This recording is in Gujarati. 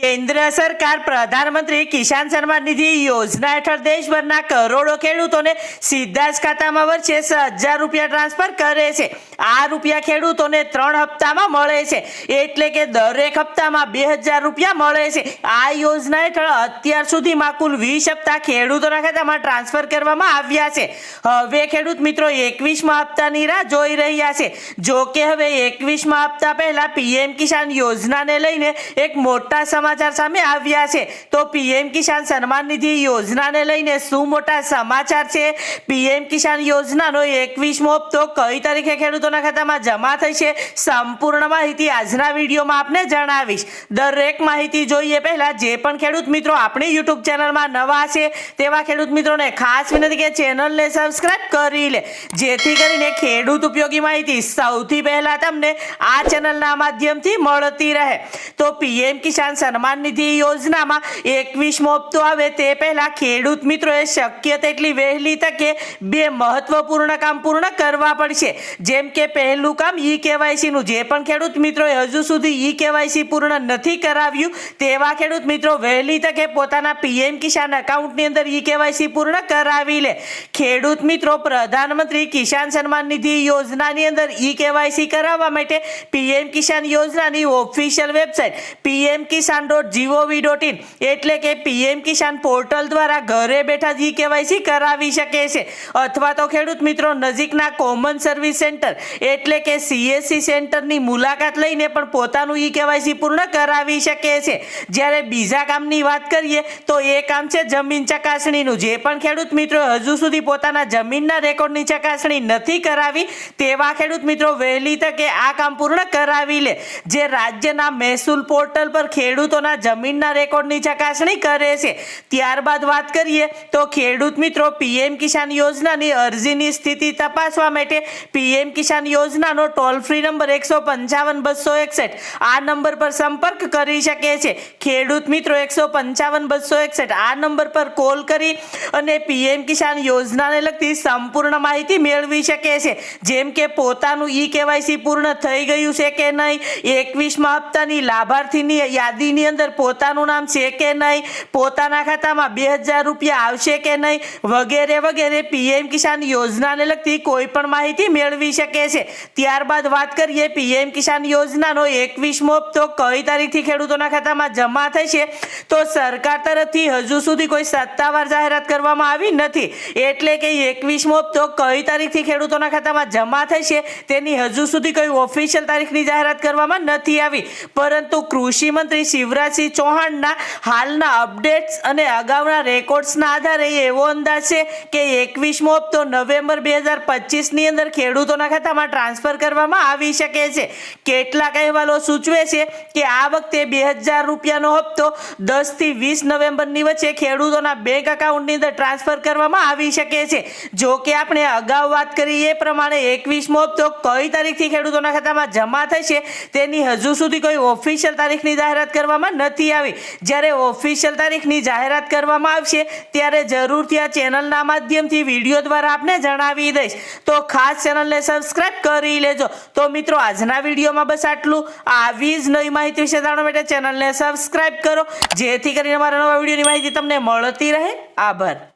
કેન્દ્ર સરકાર પ્રધાનમંત્રી કિસાન સન્માન નિધિ યોજના હેઠળ દેશભરના કરોડો ખેડૂતોને સીધા જ ખાતામાં વર્ષે હજાર રૂપિયા ટ્રાન્સફર કરે છે. આ રૂપિયા ખેડૂતોને ત્રણ હપ્તામાં મળે છે. એટલે કે દરેક હપ્તામાં બે હજાર રૂપિયા મળે છે. આ યોજના હેઠળ અત્યાર સુધીમાં કુલ વીસ હપ્તા ખેડૂતોના ખાતામાં ટ્રાન્સફર કરવામાં આવ્યા છે. હવે ખેડૂત મિત્રો એકવીસમાં હપ્તાની રાહ જોઈ રહ્યા છે. જો કે હવે એકવીસમાં હપ્તા પહેલા પીએમ કિસાન યોજનાને લઈને એક મોટા સમાચાર સામે આવ્યા છે. તો પીએમ કિસાન સન્માન નિધિ યોજનાને લઈને શું મોટા સમાચાર છે? પીએમ કિસાન યોજનાનો એકવીસમો હપ્તો કઈ તારીખે ખેડૂતોના ખાતામાં જમા થશે? સંપૂર્ણ માહિતી આજના વિડીયોમાં આપને જણાવીશ. દરેક માહિતી જોઈએ પહેલા જે પણ ખેડૂત મિત્રો આપણી યુટ્યુબ ચેનલમાં નવા છે, તેવા ખેડૂત મિત્રોને ખાસ વિનંતી કે ચેનલને સબસ્ક્રાઇબ કરી લે. જેથી કરીને ખેડૂત ઉપયોગી માહિતી સૌથી પહેલા તમને આ ચેનલના માધ્યમથી મળતી રહે. તો પીએમ કિસાન સન્માન નિધિ યોજનામાં એકવીસમો હપ્તો આવે તે પહેલા ખેડૂત મિત્રોએ શક્ય તેટલી વહેલી તકે બે મહત્વપૂર્ણ કામ પૂર્ણ કરવા પડશે. જેમ કે પહેલું કામ ઈ કેવાયસીનું જે પણ ખેડૂત મિત્રોએ હજુ સુધી ઈ કેવાયસી પૂર્ણ નથી કરાવ્યું, તેવા ખેડૂત મિત્રો વહેલી તકે પોતાના પીએમ કિસાન એકાઉન્ટની અંદર ઈ કેવાયસી પૂર્ણ કરાવી લે. ખેડૂત મિત્રો, પ્રધાનમંત્રી કિસાન સન્માન નિધિ યોજનાની અંદર ઈ કેવાયસી કરાવવા માટે પીએમ કિસાન યોજનાની official website PM Kisan dot GOV dot in એટલે કે પીએમ કિસાન પોર્ટલ દ્વારા ઘરે બેઠા જ ઈ કેવાયસી કરાવી શકે છે. અથવા તો ખેડૂત મિત્રો નજીકના કોમન સર્વિસ સેન્ટર એટલે કે સીએસસી સેન્ટરની મુલાકાત લઈને પણ પોતાનું ઈ કેવાયસી પૂર્ણ કરાવી શકે છે. જ્યારે બીજા કામની વાત કરીએ તો એ કામ છે જમીન ચકાસણીનું. જે પણ ખેડૂત મિત્રો હજુ સુધી પોતાના જમીનના રેકોર્ડની ચકાસણી નથી કરાવી, તેવા ખેડૂત મિત્રો વહેલી તકે આ કામ પૂર્ણ કરાવી લે. જે રાજ્યના મહેસૂલ પોર્ટલ પર ખેડૂતોના જમીનના રેકોર્ડની ચકાસણી કરે છે. ત્યારબાદ વાત કરીએ તો ખેડૂત મિત્રો પીએમ કિસાન યોજનાની અરજીની સ્થિતિ તપાસવા માટે પીએમ કિસાન યોજનાનો ટોલ ફ્રી નંબર એકસો પંચાવન, બસો એકસઠ આ નંબર પર સંપર્ક કરી શકે છે. ખેડૂત મિત્રો એકસો પંચાવન, બસો એકસઠ આ નંબર પર કોલ કરી અને પીએમ કિસાન યોજનાને લગતી સંપૂર્ણ માહિતી મેળવી શકે છે. જેમ કે પોતાનું ઈ કેવાયસી પૂર્ણ થઈ ગયું છે કે નહીં, એકવીસમાં હપ્તાની લાભાર્થીની યાદીની અંદર પોતાનું નામ છે કે નહીં? પોતાના ખાતામાં બે હજાર રૂપિયા આવશે કે નહીં? વગેરે વગેરે પીએમ કિસાન યોજનાને લગતી કોઈ પણ માહિતી મેળવી શકે છે. ત્યારબાદ વાત કરીએ પીએમ કિસાન યોજનાનો એકવીસમો હપ્તો કઈ તારીખથી ખેડૂતોના ખાતામાં જમા થશે? તો સરકાર તરફથી હજુ સુધી કોઈ સત્તાવાર જાહેરાત કરવામાં આવી નથી. એટલે કે એકવીસમો હપ્તો કઈ તારીખથી ખેડૂતોના ખાતામાં જમા થશે તેની હજુ સુધી કોઈ ઓફિશિયલ તારીખની જાહેરાત કરવામાં નથી આવી. પરંતુ કૃષિ મંત્રી શિવરાજસિંહ ચૌહાણના હાલના અપડેટ્સ અને અગાઉના રેકોર્ડ્સના આધારે એવો અંદાજ છે કે એકવીસમો હપ્તો નવેમ્બર બે હજાર પચીસની અંદર ખેડૂતોના ખાતામાં ટ્રાન્સફર કરવામાં આવી શકે છે. કેટલાક અહેવાલો સૂચવે છે કે આ વખતે બે હજાર રૂપિયાનો હપ્તો દસથી વીસ નવેમ્બરની વચ્ચે ખેડૂતોના બેંક એકાઉન્ટની અંદર ટ્રાન્સફર કરવામાં આવી શકે છે. જો કે આપણે અગાઉ વાત કરી એ પ્રમાણે એકવીસમો હપ્તો કઈ તારીખથી ખેડૂતોના ખાતામાં જમા થશે તેની હજુ સુધી કોઈ ઓફિશિયલ તારીખની જાહેરાત કરવામાં નથી આવી. જ્યારે ઓફિશિયલ તારીખની જાહેરાત કરવામાં આવશે, ત્યારે જરૂરથી આ ચેનલના માધ્યમથી વીડિયો દ્વારા આપને જણાવી દઈશ. તો ખાસ ચેનલને સબસ્ક્રાઇબ કરી લેજો. તો મિત્રો, આજના વિડીયોમાં બસ આટલું. આવી જ નવી માહિતી વિશે જાણવા માટે ચેનલને સબસ્ક્રાઇબ કરો. જેથી કરીને મારા નવા વિડીયોની માહિતી તમને મળતી રહે. આભાર.